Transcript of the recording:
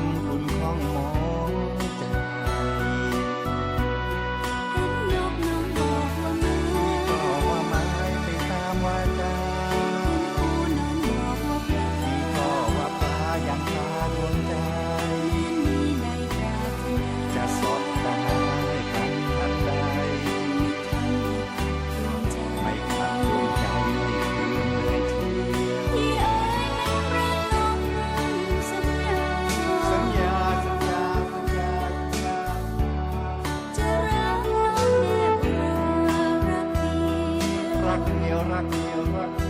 come รักเดียวรักเดียวรัก